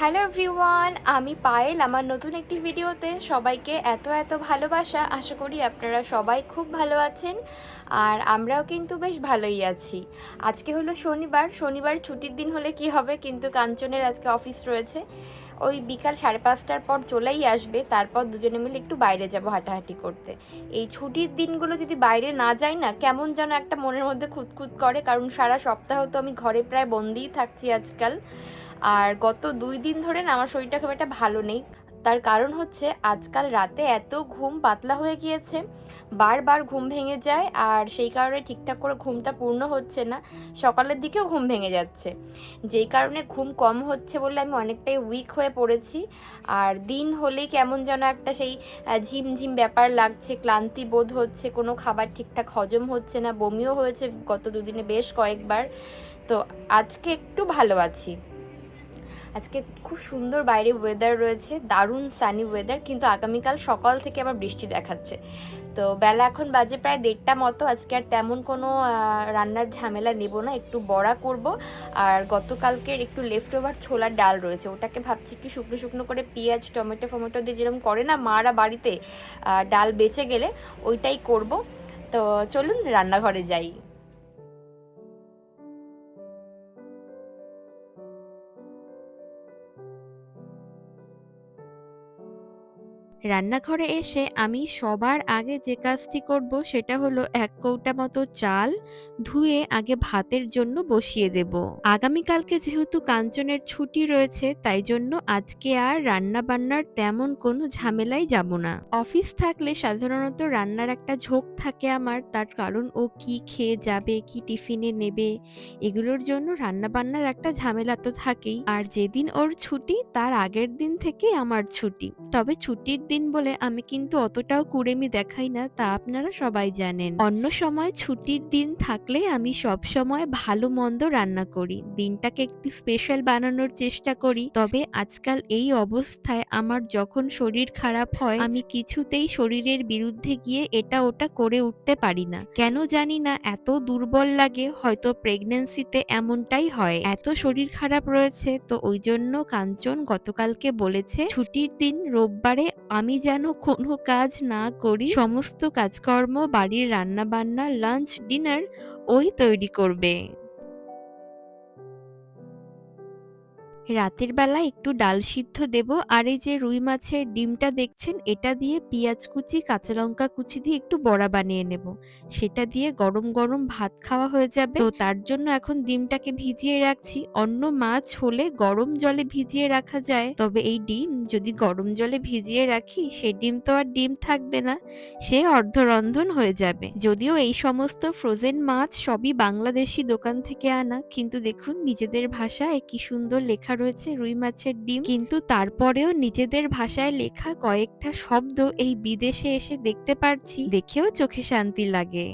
Hello everyone, আমি পায়েল। আমার নতুন একটি ভিডিওতে সবাইকে এত এত ভালোবাসা। আশা করি আপনারা সবাই খুব ভালো আছেন আর আমরাও কিন্তু বেশ ভালোই আছি। আজকে হলো শনিবার। শনিবার ছুটির দিন হলে কি হবে কিন্তু কাঞ্চনের আজকে অফিস রয়েছে। ওই বিকাল সাড়ে পাঁচটার পর চলেই আসবে। তারপর দুজনে মিলে একটু বাইরে যাব হাঁটাহাঁটি করতে। এই ছুটির দিনগুলো যদি বাইরে না যাই না, কেমন যেন একটা মনের মধ্যে খুঁতখুত করে। কারণ সারা সপ্তাহ তো আমি ঘরে প্রায় বন্দিই থাকছি আজকাল। আর গত দুই দিন ধরে না আমার শরীরটা খুব একটা ভালো নেই। তার কারণ হচ্ছে আজকাল রাতে এত ঘুম পাতলা হয়ে গিয়েছে, বারবার ঘুম ভেঙে যায় আর সেই কারণে ঠিকঠাক করে ঘুমটা পূর্ণ হচ্ছে না, সকালের দিকেও ঘুম ভেঙে যাচ্ছে। যেই কারণে ঘুম কম হচ্ছে বলে আমি অনেকটাই উইক হয়ে পড়েছি আর দিন হলেই কেমন যেন একটা সেই ঝিমঝিম ব্যাপার লাগছে, ক্লান্তি বোধ হচ্ছে, কোনো খাবার ঠিকঠাক হজম হচ্ছে না, বমিও হয়েছে গত দুদিনে বেশ কয়েকবার। তো আজকে একটু ভালো আছি। আজকে খুব সুন্দর বাইরে ওয়েদার রয়েছে, দারুণ সানি ওয়েদার কিন্তু আগামীকাল সকাল থেকে আবার বৃষ্টি দেখাচ্ছে। তো বেলা এখন বাজে প্রায় দেড়টা মতো, আজকে আর তেমন কোনো রান্নার ঝামেলা নেব না, একটু বড়া করব। আর গতকালকের একটু লেফট ওভার ছোলার ডাল রয়েছে, ওটাকে ভাবছি একটু শুকনো শুকনো করে পেঁয়াজ, টমেটো, ফমেটো দিয়ে যেরকম করে না মারা বাড়িতে ডাল বেঁচে গেলে, ওইটাই করব। তো চলুন রান্নাঘরে যাই। রান্নাঘরে এসে আমি সবার আগে যে কাজটি করব সেটা হলো এক কৌটা মতো চাল ধুয়ে আগে ভাতের জন্য বসিয়ে দেব। আগামীকালকে যেহেতু কাঞ্চনের ছুটি রয়েছে, তাই জন্য আজকে আর রান্না বান্নার তেমন কোনো ঝামেলাই যাব না। অফিস থাকলে সাধারণত রান্নার একটা ঝোঁক থাকে আমার, তার কারণ ও কি খেয়ে যাবে, কি টিফিনে নেবে, এগুলোর জন্য রান্না বান্নার একটা ঝামেলা তো থাকেই। আর যেদিন ওর ছুটি, তার আগের দিন থেকে আমার ছুটি। তবে ছুটির দিন বলে আমি কিন্তু অতটাও কুড়েমি দেখাই না, তা আপনারা সবাই জানেন। অন্য সময় ছুটির দিন থাকলে আমি সব সময় ভালো মন্দ রান্না করি। দিনটাকে একটু স্পেশাল বানানোর চেষ্টা করি। তবে আজকাল এই অবস্থায় আমার যখন শরীর খারাপ হয়, আমি কিছুতেই শরীরের বিরুদ্ধে গিয়ে এটা ওটা করে উঠতে পারি না। কেন জানি না, এত দুর্বল লাগে, হয়তো প্রেগনেন্সিতে এমনটাই হয়। এত শরীর খারাপ রয়েছে, তো ওই জন্য কাঞ্চন গতকালকে বলেছে, ছুটির দিন রোববারে আমি যেন কোনো কাজ না করি, সমস্ত কাজকর্ম, বাড়ির রান্না বান্না লাঞ্চ ডিনার ওই তৈরি করবে। রাতের বেলা একটু ডাল সিদ্ধ দেব আর এই যে রুই মাছের ডিমটা দেখছেন, এটা দিয়ে পেঁয়াজ কুচি, কাঁচা লঙ্কা কুচি দিয়ে একটু বড়া বানিয়ে নেব। সেটা দিয়ে গরম গরম ভাত খাওয়া হয়ে যাবে। তো তার জন্য এখন ডিমটাকে ভিজিয়ে রাখছি। অন্য মাছ হলে গরম জলে ভিজিয়ে রাখা যায়। তবে এই ডিম যদি গরম জলে ভিজিয়ে রাখি, সে ডিম তো আর ডিম থাকবে না। সে অর্ধরন্ধন হয়ে যাবে। যদিও এই সমস্ত ফ্রোজেন মাছ সবই বাংলাদেশি দোকান থেকে আনা। কিন্তু দেখুন, নিজেদের ভাষায় কি সুন্দর লেখা রয়েছে রুই মাছের ডিম। কিন্তু তারপরেও নিজেদের ভাষায় লেখা কয়েকটা শব্দ এই বিদেশে এসে দেখতে পারছি। দেখেও চোখে শান্তি লাগে।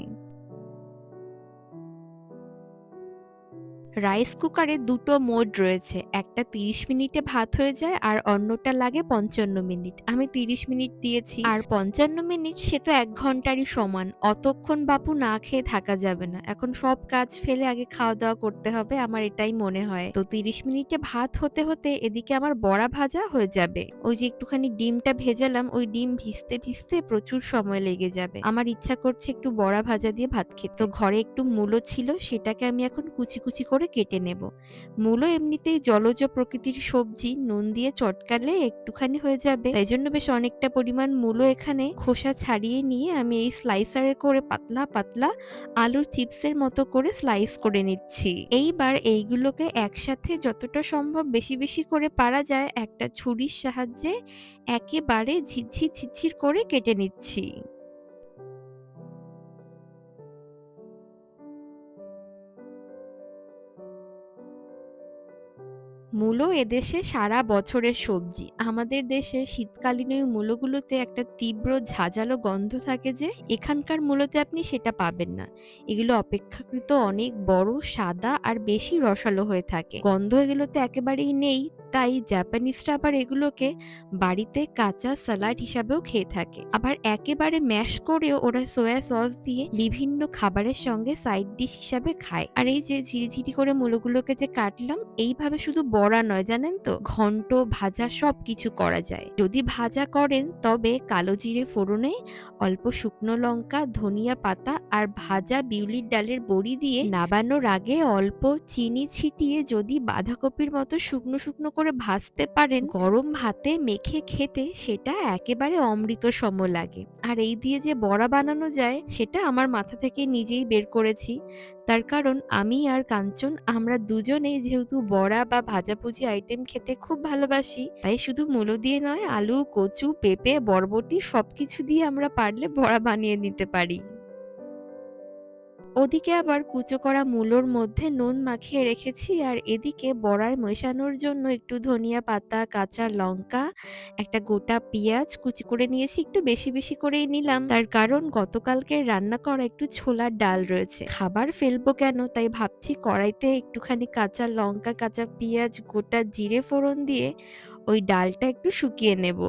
রাইস কুকারে দুটো মোড রয়েছে। একটা তিরিশ মিনিটে ভাত হয়ে যায় আর অন্যটা লাগে পঞ্চান্ন মিনিট। আমি তিরিশ মিনিট দিয়েছি আর পঞ্চান্ন মিনিট সে তো এক ঘন্টারই সমান। অতক্ষণ বাপু না খেয়ে থাকা যাবে না। এখন সব কাজ ফেলে আগে খাওয়া দাওয়া করতে হবে, আমার এটাই মনে হয়। তো তিরিশ মিনিটে ভাত হতে হতে এদিকে আমার বড়া ভাজা হয়ে যাবে। ওই যে একটুখানি ডিমটা ভেজালাম, ওই ডিম ভিজতে ভিজতে প্রচুর সময় লেগে যাবে। আমার ইচ্ছা করছে একটু বড়া ভাজা দিয়ে ভাত খেতে। তো ঘরে একটু মূলো ছিল, সেটাকে আমি এখন কুচি কুচি করে কেটে নেব। মূলো এমনিতেই জলজ প্রকৃতির সবজি, নুন দিয়ে চটকালে একটুখানি হয়ে যাবে। তাই জন্য বেশ অনেকটা পরিমাণ মূলো এখানে খোসা ছাড়িয়ে নিয়ে আমি এই স্লাইসারে করে পাতলা পাতলা আলুর চিপসের মতো করে স্লাইস করে নিচ্ছি। এইবার এইগুলোকে একসাথে যতটা সম্ভব বেশি বেশি করে পারা যায়। একটা ছুরির সাহায্যে একেবারে ঝিরঝির ঝিরঝির করে কেটে নিচ্ছি। মূলো এদেশে সারা বছরের সবজি। আমাদের দেশে শীতকালীন ওই মূলোগুলোতে একটা তীব্র ঝাঁঝালো গন্ধ থাকে যে, এখানকার মূলোতে আপনি সেটা পাবেন না। এগুলো অপেক্ষাকৃত অনেক বড়, সাদা আর বেশি রসালো হয়ে থাকে। গন্ধ এগুলোতে একেবারেই নেই, তাই জাপানিজরা আবার এগুলোকে বাড়িতে কাঁচা স্যালাড হিসাবেও খেয়ে থাকে। আবার একেবারে ম্যাশ করেও ওরা সোয়া সস দিয়ে বিভিন্ন খাবারের সঙ্গে সাইড ডিশ হিসাবে খায়। আর এই যে ঝিরিঝিরি করে মূলগুলোকে যে কাটলাম, এইভাবে শুধু বড় বড়া নয়, জানেন তো? ঘন্ট, ভাজা সব কিছু করা যায়। যদি ভাজা করেন, তবে কালো জিরে ফোড়নে অল্প শুকনো লঙ্কা, ধনিয়া পাতা আর ভাজা বিউলির ডালের বড়ি দিয়ে নাবানোর আগে অল্প চিনি ছিটিয়ে যদি বাঁধাকপির মতো শুকনো শুকনো করে ভাজতে পারেন, গরম ভাতে মেখে খেতে সেটা একেবারে অমৃত সম লাগে। আর এই দিয়ে যে বড়া বানানো যায়, সেটা আমার মাথা থেকে নিজেই বের করেছি। তার কারণ আমি আর কাঞ্চন, আমরা দুজনেই যেহেতু বড়া বা ভাজাভুজি আইটেম খেতে খুব ভালোবাসি। তাই শুধু মূলো দিয়ে নয়, আলু, কচু, পেঁপে, বরবটি সবকিছু দিয়ে আমরা পারলে বড়া বানিয়ে নিতে পারি। ওদিকে আবার কুচো করা মূলোর মধ্যে নুন মাখিয়ে রেখেছি আর এদিকে বড়ার মেশানোর জন্য একটু ধনিয়া পাতা, কাঁচা লঙ্কা, একটা গোটা পেঁয়াজ কুচি করে নিয়েছি, একটু বেশি বেশি করেই নিলাম। তার কারণ গতকালকে রান্না করা একটু ছোলার ডাল রয়েছে। খাবার ফেলব কেন? তাই ভাবছি কড়াইতে একটুখানি কাঁচা লঙ্কা, কাঁচা পেঁয়াজ, গোটা জিরে ফোড়ন দিয়ে ওই ডালটা একটু শুকিয়ে নেব।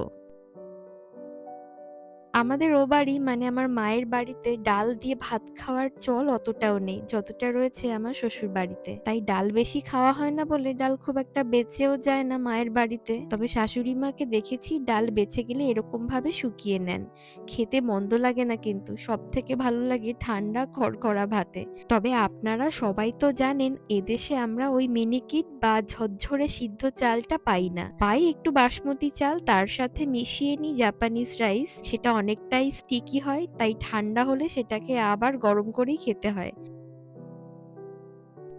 আমাদের ও বাড়ি মানে আমার মায়ের বাড়িতে ডাল দিয়ে ভাত খাওয়ার চল অতটাও নেই, যতটা রয়েছে আমার শ্বশুর বাড়িতে। তাই ডাল বেশি খাওয়া হয় না বলে ডাল খুব একটা বেঁচেও যায় না মায়ের বাড়িতে। তবে শাশুড়ি মাকে দেখেছি ডাল বেঁচে গেলে এরকম ভাবে শুকিয়ে নেন। খেতে মন্দ লাগে না কিন্তু সব থেকে ভালো লাগে ঠান্ডা খড়খড়া ভাতে। তবে আপনারা সবাই তো জানেন, এদেশে আমরা ওই মিনিকিট বা ঝরঝরে সিদ্ধ চালটা পাই না। পাই একটু বাসমতি চাল, তার সাথে মিশিয়ে নিই জাপানিজ রাইস, সেটা অনেকটাই স্টিকি হয় তাই ঠান্ডা হলে সেটাকে আবার গরম করেই খেতে হয়।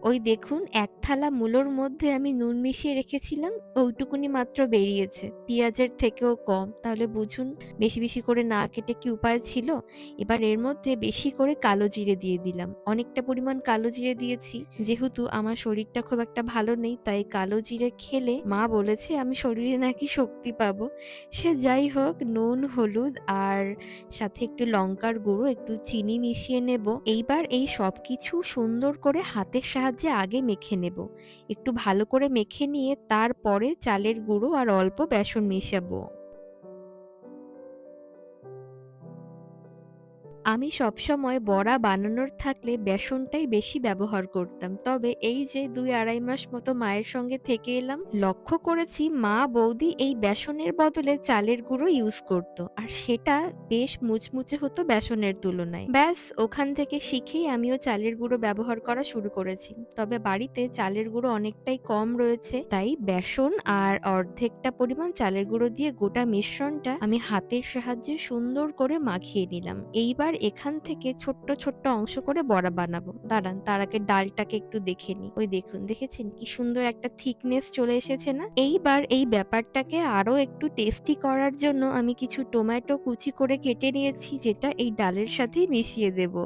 ওই দেখুন, এক থালা মূলোর মধ্যে আমি নুন মিশিয়ে রেখেছিলাম, ওইটুকুনি মাত্র বেরিয়েছে। পেঁয়াজের থেকেও কম, তাহলে বুঝুন, বেশি বেশি করে না কেটে কি উপায় ছিল? এবার এর মধ্যে বেশি করে কালো জিরে দিয়ে দিলাম। অনেকটা পরিমাণ কালো জিরে দিয়েছি, যেহেতু আমার শরীরটা খুব একটা ভালো নেই, তাই কালো জিরে খেলে মা বলেছে আমি শরীরে নাকি শক্তি পাবো। সে যাই হোক, নুন, হলুদ আর সাথে একটু লঙ্কার গুঁড়ো, একটু চিনি মিশিয়ে নেব। এইবার এই সব কিছু সুন্দর করে হাতের সাহায্যে আগে মেখে নেব। একটু ভালো করে মেখে নিয়ে তারপরে চালের গুঁড়ো আর অল্প বেসন মেশাবো। আমি সবসময় বড়া বানানোর থাকলে বেসনটাই বেশি ব্যবহার করতাম। তবে এই যে দুই আড়াই মাস মতো মায়ের সঙ্গে থেকে এলাম, লক্ষ্য করেছি মা বৌদি এই বেসনের বদলে চালের গুঁড়ো ইউজ করত, আর সেটা বেশ মুচমুচে হতো বেসনের তুলনায়। ব্যাস, ওখান থেকে শিখেই আমিও চালের গুঁড়ো ব্যবহার করা শুরু করেছি। তবে বাড়িতে চালের গুঁড়ো অনেকটাই কম রয়েছে, তাই বেসন আর অর্ধেকটা পরিমাণ চালের গুঁড়ো দিয়ে গোটা মিশ্রণটা আমি হাতের সাহায্যে সুন্দর করে মাখিয়ে নিলাম। এইবার এখান থেকে ছোট্ট ছোট্ট অংশ করে বড়া বানাবো। দাঁড়ান, তার আগে ডালটাকে একটু দেখে নি ওই দেখুন, দেখেছেন কি সুন্দর একটা থিকনেস চলে এসেছে না? এইবার এই ব্যাপারটাকে আরও একটু টেস্টি করার জন্য আমি কিছু টমেটো কুচি করে কেটে নিয়েছি, যেটা এই ডালের সাথেই মিশিয়ে দেবো।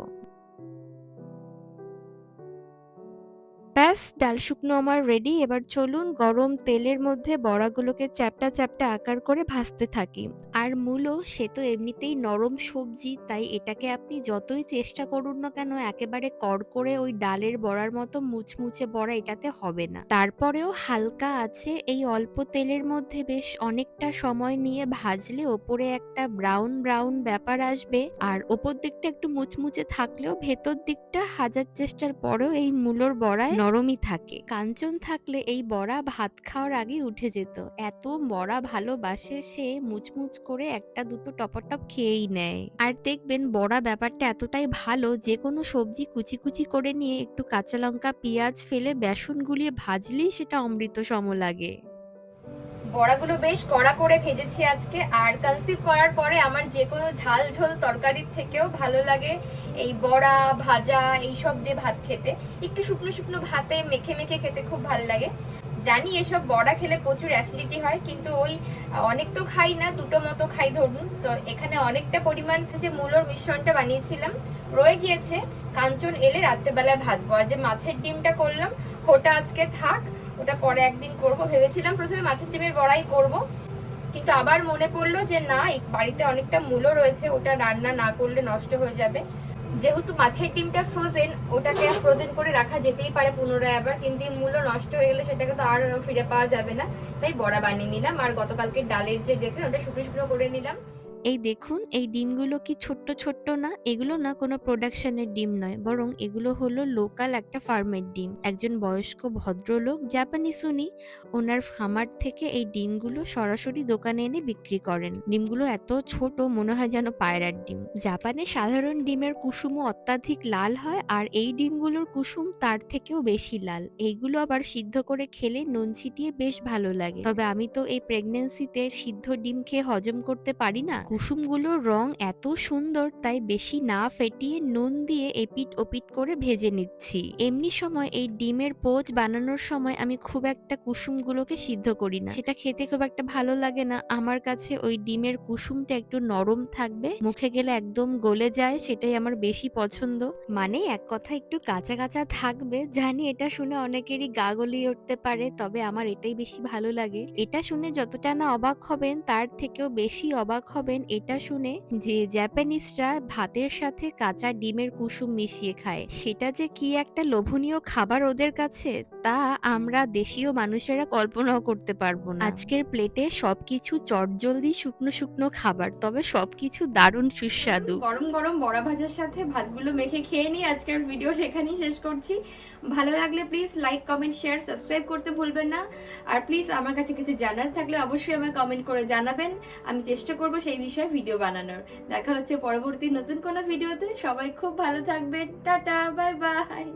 ব্যাস ডাল শুকনো আমার রেডি এবার চলুন গরম তেলের মধ্যে বড়াগুলোকে চ্যাপটা চ্যাপটা আকার করে ভাজতে থাকি। আর মূলো, সে তো এমনিতেই নরম সবজি, তাই এটাকে আপনি যতই চেষ্টা করুন না কেন, একেবারে কড়কড়ে ওই ডালের বড়ার মতো মুচমুচে বড়া এটাতে হবে না। তারপরেও হালকা আছে, এই অল্প তেলের মধ্যে বেশ অনেকটা সময় নিয়ে ভাজলে ওপরে একটা ব্রাউন ব্রাউন ব্যাপার আসবে। আর ওপর দিকটা একটু মুচমুচে থাকলেও ভেতর দিকটা হাজার চেষ্টার পরেও এই মূলোর বড়ায় নরমই থাকে। কাঞ্চন থাকলে এই বড়া ভাত খাওয়ার আগে উঠে যেত। এত বড়া ভালোবাসে সে মুচমুচ করে একটা দুটো টপটপ খেয়েই নেয়। আর দেখবেন বড়া ব্যাপারটা এতটাই ভালো যে কোনো সবজি কুচি কুচি করে নিয়ে একটু কাঁচা লঙ্কা, পেঁয়াজ ফেলে বেসন গুলিয়ে ভাজলেই সেটা অমৃত সম লাগে। বড়াগুলো বেশ কড়া করে ভেজেছি আজকে, আর কনসিভ করার পরে আমার যে কোনো ঝাল ঝোল তরকারির থেকেও ভালো লাগে। এই বড়া, ভাজা এই সব দিয়ে ভাত খেতে। একটু শুকনো শুকনো ভাতে মেখে মেখে খেতে খুব ভালো লাগে। জানি এসব বড়া খেলে প্রচুর অ্যাসিডিটি হয়, কিন্তু ওই অনেক তো খাই না, দুটো মতো খাই ধরুন। তো এখানে অনেকটা পরিমাণ যে মূলোর মিশ্রণটা বানিয়েছিলাম, রয়ে গিয়েছে। কাঞ্চন এলে রাত্রেবেলায় ভাজবো। আর যে মাছের ডিমটা করলাম, ওটা আজকে থাক ওটা পরে একদিন করব। ভেবেছিলাম প্রথমে মাছের ডিমের বড়াই করব, কিন্তু আবার মনে পড়ল যে না বাড়িতে অনেকটা মূল্য রয়েছে, ওটা রান্না না করলে নষ্ট হয়ে যাবে। যেহেতু মাছের ডিমটা ফ্রোজেন ওটাকে ফ্রোজেন করে রাখা যেতেই পারে পুনরায় আবার কিন্তু মূল্য নষ্ট হয়ে গেলে সেটাকে তো আর ফিরে পাওয়া যাবে না। তাই বড়া বানিয়ে নিলাম, আর গতকালকে ডালের যে দেখলেন, ওটা শুকনো শুকনো করে নিলাম। এই দেখুন, এই ডিমগুলো কি ছোট্ট ছোট্ট না? এগুলো না কোনো প্রোডাকশনের ডিম নয়, বরং এগুলো হলো লোকাল একটা ফার্মের ডিম। একজন বয়স্ক ভদ্রলোক জাপানিস উনি, ওনার খামার থেকে এই ডিমগুলো সরাসরি দোকানে এনে বিক্রি করেন। ডিমগুলো এত ছোট, মনে হয় যেন পায়রার ডিম। জাপানে সাধারণ ডিমের কুসুমও অত্যাধিক লাল হয়, আর এই ডিমগুলোর কুসুম তার থেকেও বেশি লাল। এইগুলো আবার সিদ্ধ করে খেলে নুন ছিটিয়ে বেশ ভালো লাগে। তবে আমি তো এই প্রেগনেন্সিতে সিদ্ধ ডিম খেয়ে হজম করতে পারি না। কুসুমগুলোর রং এত সুন্দর, তাই বেশি না ফেটিয়ে নুন দিয়ে এপিট ওপিট করে ভেজে নিচ্ছি। এমনি সময় এই ডিমের পোচ বানানোর সময় আমি খুব একটা কুসুমগুলোকে সিদ্ধ করি না। সেটা খেতে খুব একটা ভালো লাগে না। আমার কাছে ওই ডিমের কুসুমটা একটু নরম থাকবে। মুখে গেলে একদম গলে যায়, সেটাই আমার বেশি পছন্দ। মানে এক কথা একটু কাঁচা কাঁচা থাকবে। জানি এটা শুনে অনেকেরই গা গলিয়ে উঠতে পারে, তবে আমার এটাই বেশি ভালো লাগে। এটা শুনে যতটা না অবাক হবেন, তার থেকেও বেশি অবাক হবেন এটা শুনে যে জাপানিজরা ভাতের সাথে কাঁচা ডিমের কুসুম মিশিয়ে খায়, সেটা যে কি একটা লোভনীয় খাবার ওদের কাছে? তা আমরা দেশীয় মানুষেরা কল্পনাও করতে পারব না। আজকের প্লেটে সবকিছু চটজলদি শুকনো শুকনো খাবার তবে সবকিছু দারুণ সুস্বাদু। গরম গরম বড়া ভাজার সাথে ভাতগুলো মেখে খেয়ে নিই আজকের ভিডিও সেখানেই শেষ করছি। ভালো লাগলে please like comment share subscribe করতে ভুলবেন না। আর প্লিজ আমার কাছে কিছু জানার থাকলে অবশ্যই আমায় কমেন্ট করে জানাবেন। আমি চেষ্টা করব সেই বিষয়ে ভিডিও বানানোর। দেখা হচ্ছে পরবর্তী নতুন কোনো ভিডিওতে সবাই খুব ভালো থাকবেন। Tata bye bye